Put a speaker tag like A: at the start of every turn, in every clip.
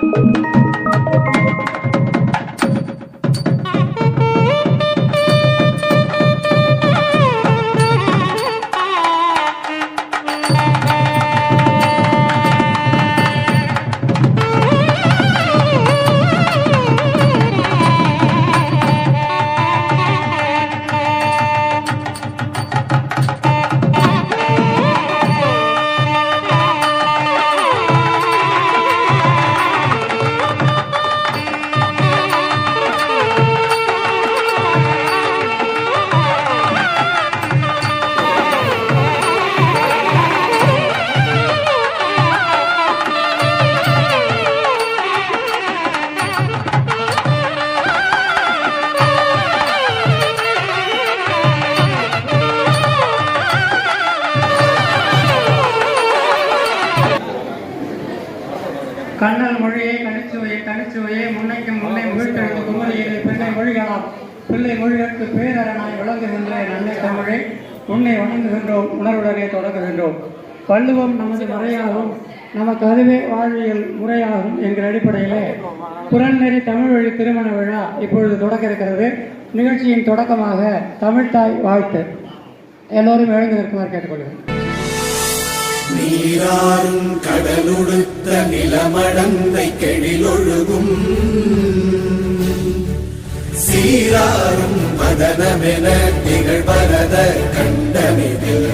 A: Thank you. கண்ணல் மொழியை கனிச்சுவையை கனிச்சுவையை முன்னைக்கு முன்னே மீட்டெழுந்து குமரியை பிள்ளை மொழிகளாம். பிள்ளை மொழிகளுக்கு பேரரணாய் விளங்குகின்ற நல்ல தமிழை உன்னை வணங்குகின்றோம் உணர்வுடனே தொடங்குகின்றோம். வள்ளுவம் நமது முறையாகும் நமக்கு அதுவே வாழ்வியல் முறையாகும் என்கிற அடிப்படையிலே புறநெறி தமிழ் வழி திருமண விழா இப்பொழுது தொடக்க இருக்கிறது நிகழ்ச்சியின் தொடக்கமாக தமிழ்த்தாய் வாழ்த்து. எல்லோரும் எழுந்து நிற்குமாறு கேட்டுக்கொள்கிறேன்.
B: நீராறும் கடலுடுத்த நிலமடந்தை கெழிலொழுகும். சீராறும் மதனமென திகழ்வரத கண்டமிதில்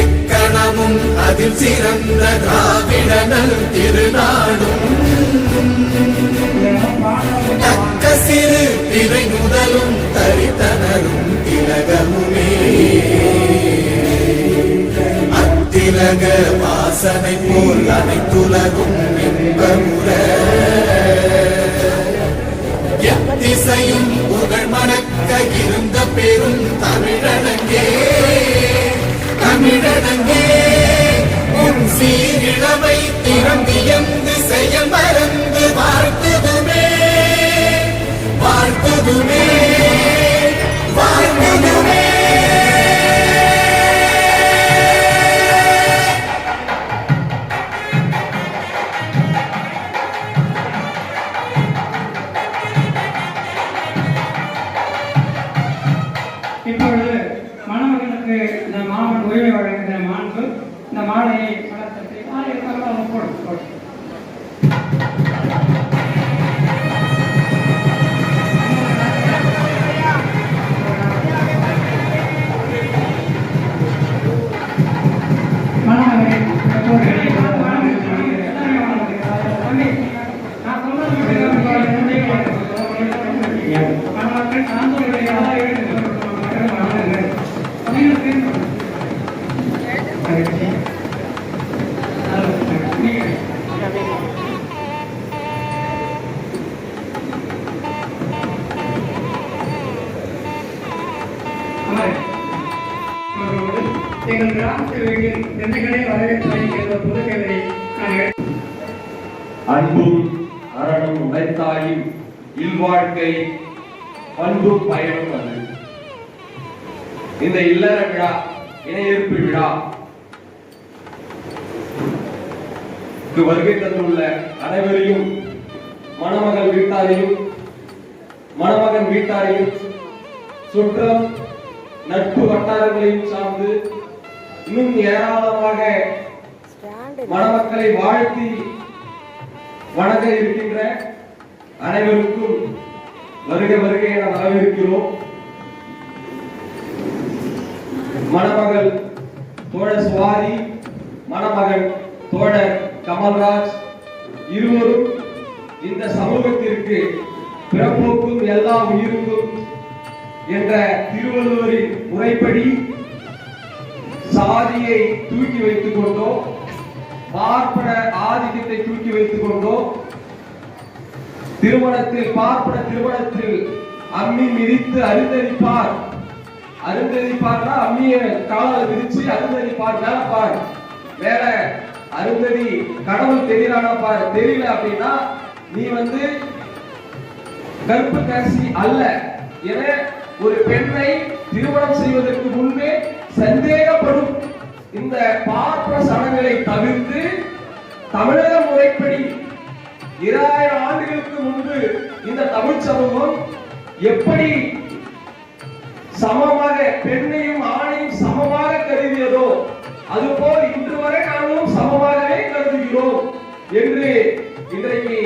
B: எக்கணமும் அதில் சிறந்த திராவிடனல் திருநாடும். தக்க சிறு திரை முதலும் தரித்தனரும் திலகமுமே. அத்திலக வாசனை போல் அனைத்துலகும் இன்பமுற எத்திசையும் புகழ் மணக்க இருந்த பெரும் தமிழடங்கே தமிழடங்கே உன் சீரிழமை திறந்தியந்து செயல் மறந்து வாழ்த்துதுமே வாழ்த்துதுமே வாழ்த்துதுமே.
A: எங்கள் கிராமத்தில் வேண்டிய எந்தங்களே என்ற புதுக்கவிதை
C: அன்பும் அறனும் உழைத்தாயும் இல்வாழ்க்கை பண்பு பயனும் அது இந்த இல்லற விழா இணையேற்பு விழா வருகை தந்துள்ள அனைவரையும் மணமகள் வீட்டாரையும் மணமகன் வீட்டாரையும் சுற்றம் நட்பு வட்டாரங்களையும் சார்ந்து இன்னும் ஏராளமாக மணமக்களை வாழ்த்தி வணங்க இருக்கின்ற அனைவருக்கும் வருக வருக என வரவேற்கிறோம். மணமகள் தோழர் சுவாரி மணமகன் தோழர் கமல்ராஜ் இருவரும் இந்த சமூகத்திற்கு பிறப்போக்கும் எல்லா உயிருக்கும் என்ற திருவள்ளுவரின் தலையை தூக்கி வைத்துக் கொண்டோ பார்ப்பன ஆதிக்கத்தை தூக்கி வைத்துக் கொண்டோ திருமணத்தில் பார்ப்பன திருமணத்தில் அம்மி மிதித்து அருந்தரிப்பார் அருந்தரிப்பார்னா அம்மிய காலால் மிதிச்சு அருந்தரிப்பார் மேல பார் அருந்ததி கடவுள் தெரியலானா பார் தெரியல அப்படின்னா நீ வந்து கருப்பு காசி அல்ல என ஒரு பெண்ணை திருமணம் செய்வதற்கு முன்பே சந்தேகப்படும். இந்த பார்ப்ப சடங்குகளை தவிர்த்து தமிழக முறைப்படி இராயிரம் ஆண்டுகளுக்கு முன்பு இந்த தமிழ் சமூகம் எப்படி சமமாக பெண்ணையும் ஆணையும் சமமாக கருதியதோ அதுபோல் இன்று வரை நாமும் சமமாகவே கருதுகிறோம் என்று இன்றைக்கு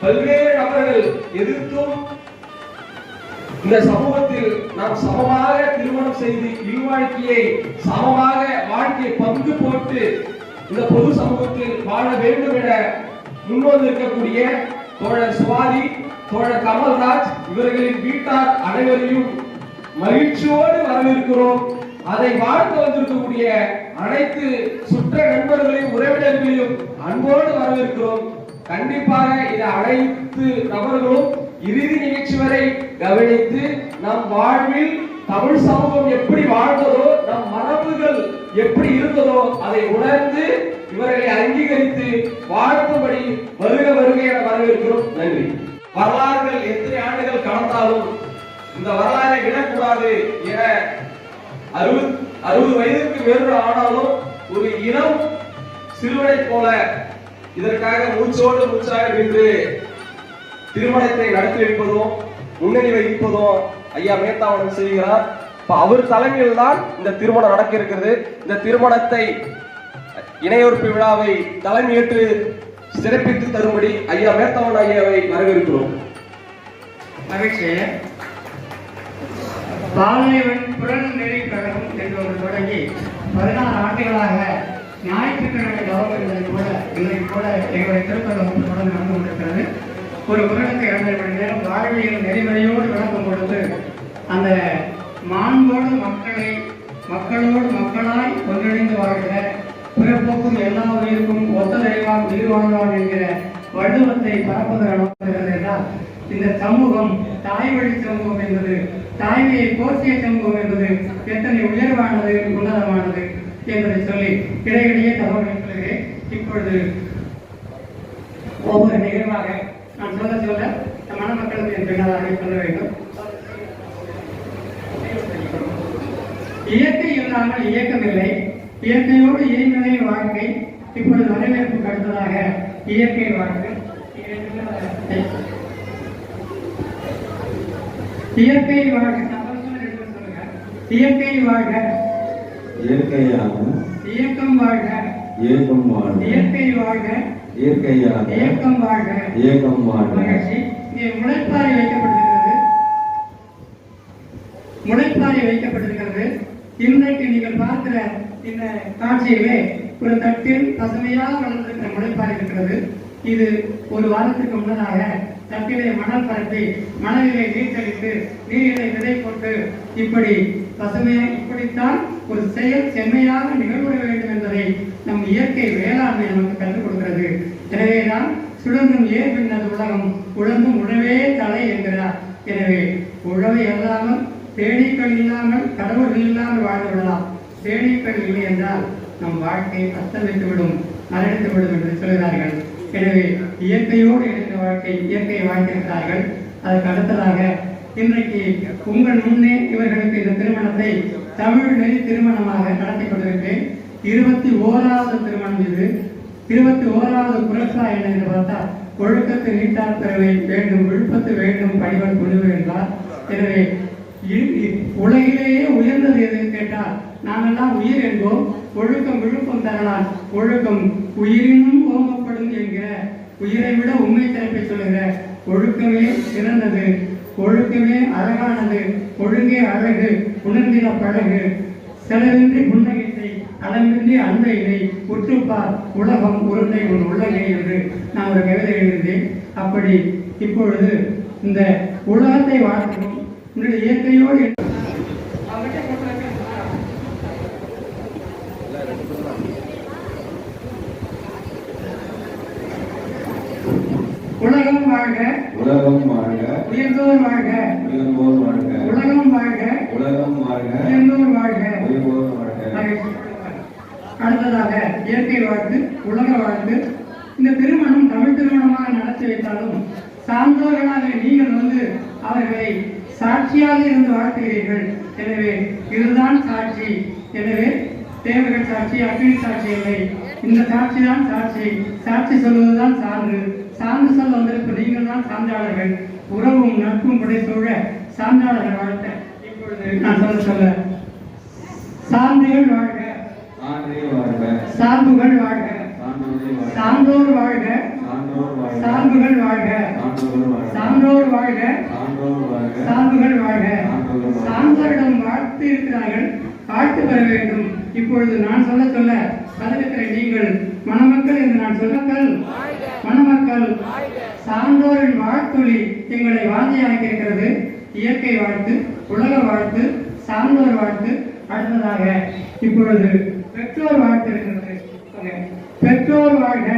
C: பல்வேறு நபர்கள் எதிர்த்தும் இந்த சமூகத்தில் நாம் சமமாக திருமணம் செய்து இல்வாழ்க்கையை சமமாக வாழ்க்கையை பங்கு போட்டு இந்த பொது சமூகத்தில் வாழ வேண்டும் என முன்வந்து இருக்கக்கூடிய தோழர் சுவாதி தோழர் கமல்ராஜ் இவர்களின் வீட்டார் அனைவரையும் மகிழ்ச்சியோடு வரவேற்கிறோம். அதை வாழ்த்து வந்திருக்கக்கூடிய அனைத்து சுற்ற நண்பர்களையும் உறவினர்களையும் அன்போடு வரவேற்கிறோம். கண்டிப்பாக இதை அனைத்து நபர்களும் இறுதி நிகழ்ச்சி வரை கவனித்து நம் வாழ்வில் தமிழ் சமூகம் எப்படி வாழ்ந்ததோ நம் மரபுகள் எப்படி இருந்ததோ அதை உணர்ந்து இவர்களை அங்கீகரித்து வாழ்த்தும்படி வருக வருக என வரவேற்கிறோம். நன்றி. வரலாறுகள் எத்தனை ஆண்டுகள் கடந்தாலும் இந்த வரலாறை விடக்கூடாது என அறுபது அறுபது வயதிற்கு வேறு ஆனாலும் ஒரு இனம் சிறுவனை போல இதற்காக மூச்சோடு மூச்சாக நின்று திருமணத்தை நடத்தி வைப்பதும் முன்னணி வகிப்பதும் ஐயா மேத்தாவனம் செய்கிறார். இப்ப அவர் தலைமையில் தான் இந்த திருமணம் நடக்க இருக்கிறது இந்த திருமணத்தை இணையொறுப்பு விழாவை தலைமையேற்று சிறப்பித்து தரும்படி ஐயா மேத்தாவன் ஐயாவை வரவேற்கிறோம்.
A: மகிழ்ச்சி. பாலைவன் நெறி கழகம் என்று தொடங்கி பதினாறு ஆண்டுகளாக ஞாயிற்றுக்கிழமை தவம் கூட இன்றைக்கு கூட எங்களுடைய திருப்பதி வகுப்பு தொடர்ந்து நடந்து கொண்டிருக்கிறது. ஒரு வருடத்துக்கு இரண்டரை மணி நேரம் வாழ்வியல் நெறிமுறையோடு விளக்கம் கொடுத்து அந்த மாண்போடு மக்களை மக்களோடு மக்களாய் ஒன்றிணைந்து வாழ்கிற பிறப்புக்கும் எல்லா உயிருக்கும் ஒத்ததறிவான் உயிர் வாழ்வான் என்கிற வள்ளுவத்தை பரப்புகிறார் என்றால் இந்த சமூகம் தாய் வழி சமூகம் என்பது தாய்மையை போற்றிய சமூகம் என்பது எத்தனை உயர்வானது உன்னதமானது என்பதை சொல்லி இடையிடையே தகவல் இப்பொழுது ஒவ்வொரு நிகழ்வாக நான் சொல்ல சொல்ல நம் மணமக்களுக்கு என் பின்னதாக சொல்ல வேண்டும். இயற்கை இல்லாமல் இயக்கம் இல்லை. இயற்கையோடு இயங்குவதே வாழ்க்கை இப்பொழுது வரவேற்புக்கு அடுத்ததாக இயற்கை வாழ்க்கை. இயற்கை வாழ்க சந்தோஷமா ரெண்டு பேரும் சொல்லுங்க. இயற்கை வாழ்க.
D: இயற்கையாக
A: இயக்கம் வாழ்க.
D: இயக்கம் வாழ்க.
A: இயற்கை வாழ்க.
D: இயற்கையாக
A: இயக்கம் வாழ்க.
D: இயக்கம் வாழ்க.
A: மகிழ்ச்சி. இங்கே முளைப்பாரி வைக்கப்பட்டிருக்கிறது. முளைப்பாரி வைக்கப்பட்டிருக்கிறது. இன்றைக்கு நீங்கள் பார்க்கிற இந்த காட்சியிலே ஒரு தட்டில் பசுமையாக வளர்ந்திருக்கிற முளைப்பாரி இருக்கிறது. இது ஒரு வாரத்திற்கு முன்னதாக தட்டிலே மணல் பரப்பி மணலிலே நீர் தெளித்து நீரிலே விதை போட்டு இப்படி பசுமையை இப்படித்தான் ஒரு செயல் செம்மையாக நிகழ்வுற வேண்டும் என்பதை நம் இயற்கை வேளாண்மை நமக்கு கற்றுக் கொடுக்கிறது. எனவேதான் ஏர் ஏற்பின்னது உலகம் உழந்தும் உழவே தலை என்கிறார். எனவே உழவை அல்லாமல் தேனீக்கள் இல்லாமல் கடவுள் இல்லாமல் வாழ்ந்து விடலாம். தேனீக்கள் இல்லை என்றால் நம் வாழ்க்கை அஸ்தமித்து விடும் என்று சொல்கிறார்கள். எனவே இயற்கையோடு இணைந்த வாழ்க்கை இயற்கையை வாழ்ந்திருக்கிறார்கள் அதற்கு அடுத்ததாக இன்றைக்கு உங்கள் முன்னே இவர்களுக்கு இந்த திருமணத்தை தமிழ் நெறி திருமணமாக நடத்தி கொண்டிருக்கிறேன். இருபத்தி ஓராவது திருமணம் இது. இருபத்தி ஓராவது புரட்சா என்ன என்று பார்த்தால் ஒழுக்கத்து நீட்டார் பிறவை வேண்டும் விழுப்பத்து வேண்டும் பணிவன் குழுவு என்றார். எனவே இ- உலகிலேயே உயர்ந்தது எதுன்னு கேட்டால் நாமெல்லாம் உயிர் என்போம். ஒழுக்கம் விழுப்பம் தரலாம். ஒழுக்கம் உயிரினும் ஓமப்படும் என்கிற உயிரை விட உண்மை சிறப்பை சொல்லுகிற ஒழுக்கமே சிறந்தது. ஒழுக்கமே அழகானது ஒழுங்கே அழகு உணர்ந்திட பழகு. செலவின்றி புன்னகைத்தை அளவின்றி அன்பையை உற்றுப்பார் உலகம் உருண்டை உன் உள்ளகை என்று நான் ஒரு கவிதை எழுதியிருந்தேன். அப்படி இப்பொழுது இந்த உலகத்தை வாழ்க்கணும் உன்னுடைய இயற்கையோடு உலகம் வாழ்க.
D: உலகம் வாழ்க.
A: உயர்ந்தோர் வாழ்க.
D: உயர்வோர் வாழ்க.
A: உலகம் வாழ்க.
D: உலகம் வாழ்க.
A: உயர்ந்தோர் வாழ்க.
D: உயர்வோர் வாழ்க.
A: அடுத்ததாக இயற்கை வாழ்த்து உலக வாழ்த்து. இந்த திருமணம் தமிழ் திருமணமாக நடத்தி வைத்தாலும் சான்றோர்களாக நீங்கள் வந்து அவர்களை சாட்சியாக இருந்து வாழ்த்துகிறீர்கள். எனவே இதுதான் சாட்சி. எனவே தேவர்கள் சாட்சி அக்னி சாட்சி இல்லை. இந்த சாட்சி தான் சாட்சி. சாட்சி சொல்வதுதான் சான்று. சான்று சொல்ல வந்திருக்கும் நீங்கள் தான் சான்றாளர்கள். உறவும் நட்பும் புடைசூழ சான்றாளர்கள் வாழ்த்த இப்பொழுது நான் சொல்ல சொல்ல. சான்றுகள் வாழ்க. சார்புகள் வாழ்க.
D: சான்றோரே வாழ்க.
A: சார்புகள் வாழ்க.
D: சான்றோர் வாழ்க.
A: சார்புகள் வாழ்க. சான்றோரிடம் வாழ்த்து இருக்கிறார்கள். வாழ்த்து பெற வேண்டும். இப்பொழுது நான் சொல்ல சொல்ல பதிலுக்கிற நீங்கள் மணமக்கள் என்று நான் சொல்லக்கள். மணமக்கள் சான்றோரின் வாழ்த்தொழி எங்களை வாஞ்சியாக்கி இருக்கிறது இயற்கை வாழ்த்து உலக வாழ்த்து சான்றோர் வாழ்த்து. அடுத்ததாக இப்பொழுது பெற்றோர் வாழ்த்து இருக்கிறது. பெற்றோர் வாழ்க.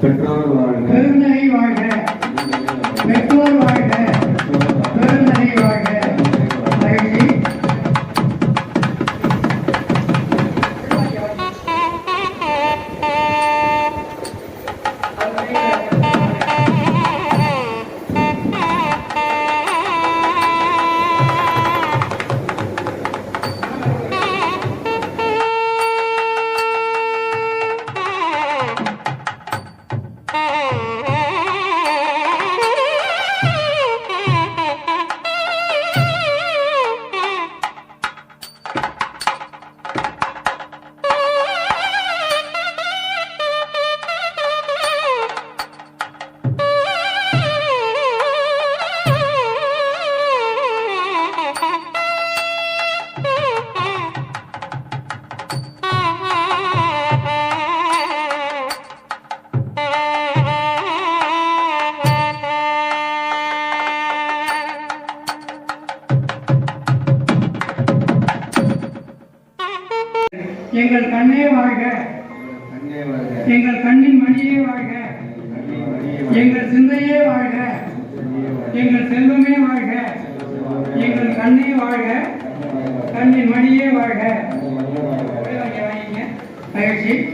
D: பெற்றோர் வாழ்க.
A: பெருந்தகை வாழ்க. பெற்றோர் வாழ்க. மகிழ்ச்சி பெற்றோர்கள்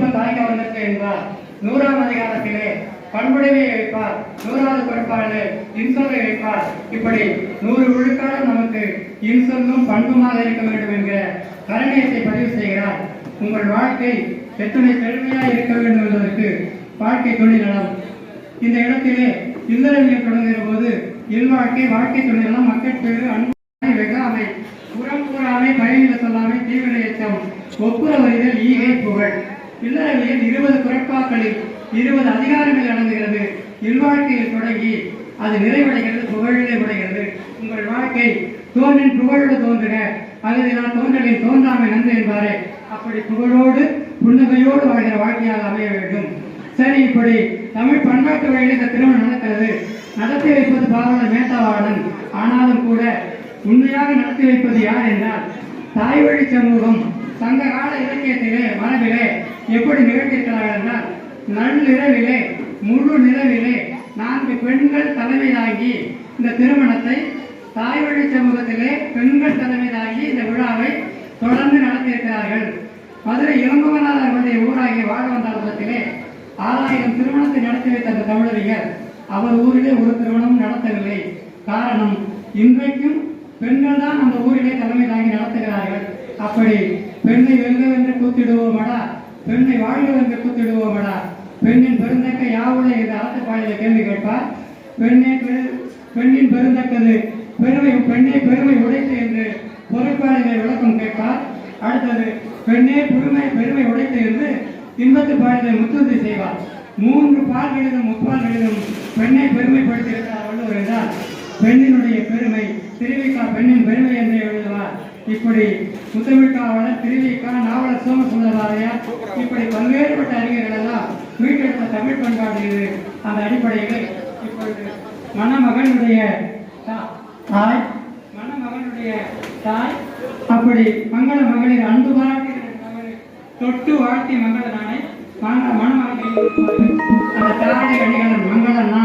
A: வழி தாய்க்க வந்திருக்கு கவர்ந்தது என்பார். நூறாம் அதிகாரத்திலே பண்புடைமையை வைப்பார் நூறாவது பொறுப்பாளு இன்சொலை வைப்பார் இப்படி நூறு விழுக்காடும் நமக்கு இன்சொல்லும் பண்புமாக இருக்க வேண்டும் என்கிற கரணியத்தை பதிவு செய்கிறார். உங்கள் வாழ்க்கை எத்தனை செழுமையாக இருக்க வேண்டும் என்பதற்கு வாழ்க்கை துணை இந்த இடத்திலே இல்லறவியல் தொடங்குகிற போது இல்வாழ்க்கை வாழ்க்கை துணை மக்கள் பேரு அன்பு வெகாமை. புறம் கூறாமை பழிவில சொல்லாமை தீவிர எச்சம் ஒப்புரவறிதல் ஈகை புகழ். இல்லறவியல் இருபது குரட்பாக்களில் இருபது அதிகாரங்கள் அடங்குகிறது. இல்வாழ்க்கையில் தொடங்கி அது நிறைவடைகிறது புகழிலே உடைகிறது. உங்கள் வாழ்க்கை தோன்றின் புகழோடு தோன்றுக. நான் தோன்றலில் தோன்றாமை நன்று என்பாரே. அப்படி புகழோடு புன்னகையோடு வாழ்கிற வாழ்க்கையால் அமைய வேண்டும். சரி இப்படி தமிழ் பண்பாட்டு வழியில் இந்த திருமணம் நடக்கிறது. நடத்தி வைப்பது பாவலர் மேத்தாவாளன். ஆனாலும் கூட உண்மையாக நடத்தி வைப்பது யார் என்றால் தாய்வழி சமூகம். சங்க கால இலக்கியத்திலே மரபிலே எப்படி நிகழ்த்தியிருக்கிறார்கள் என்றால் நள்ளிரவிலே முழு நிலவிலே நான்கு பெண்கள் தலைமை இந்த திருமணத்தை தாய்வழி சமூகத்திலே பெண்கள் தலைமையிலாகி இந்த விழாவை தொடர்ந்து நடத்தியிருக்கிறார்கள். மதுரை இளம்பவனார் என்பதை ஊராகி வாழ வந்தாரத்திலே ஆறாயிரம் திருமணத்தை நடத்தி வைத்த அந்த தமிழறிஞர் அவர் ஊரிலே ஒரு திருமணம் நடத்தவில்லை. காரணம் இன்றைக்கும் பெண்கள் தான் அந்த ஊரிலே தலைமை தாங்கி நடத்துகிறார்கள். அப்படி பெண்ணை வெல்லவென்று கூத்திடுவோமடா? பெண்ணை வாழ்வென்று கூத்திடுவோமடா? பெண்ணின் பெருந்தக்க யாவுடைய? இந்த அரசு பாடலை கேள்வி கேட்பார். பெண்ணே பெண்ணின் பெருந்தக்கது பெருமை பெண்ணே பெருமை உடைத்து என்று பொறுப்பாளிகளை விளக்கம் கேட்பார். அடுத்தது பெண்ணே பெருமை பெருமை உடைத்து என்று இன்பத்து பாடலை முத்துவதை செய்வார். மூன்று பால்களிலும் முப்பால்களிலும் பெண்ணை பெருமைப்படுத்தி இருக்கிறார் வள்ளுவர் என்றால் பெண்ணினுடைய பெருமை திருவிக்கா பெண்ணின் பெருமை என்று எழுதுவார் இப்படி முத்தமிழ்காவலர் திருவிக்கா நாவலர் சோமசுந்தரராயா இப்படி பல்வேறுபட்ட அறிஞர்கள் எல்லாம் மீட்டெடுத்த தமிழ் பண்பாடு இது. அந்த அடிப்படையில் இப்பொழுது மணமகனுடைய தாய் மணமகனுடைய தாய் அப்படி மங்கள மகளிர் அன்பு பாராட்டி தொட்டு வாழ்த்தி மங்கள நாளை மணமகன் அந்த தாய் அடிகளன் மங்கள நான்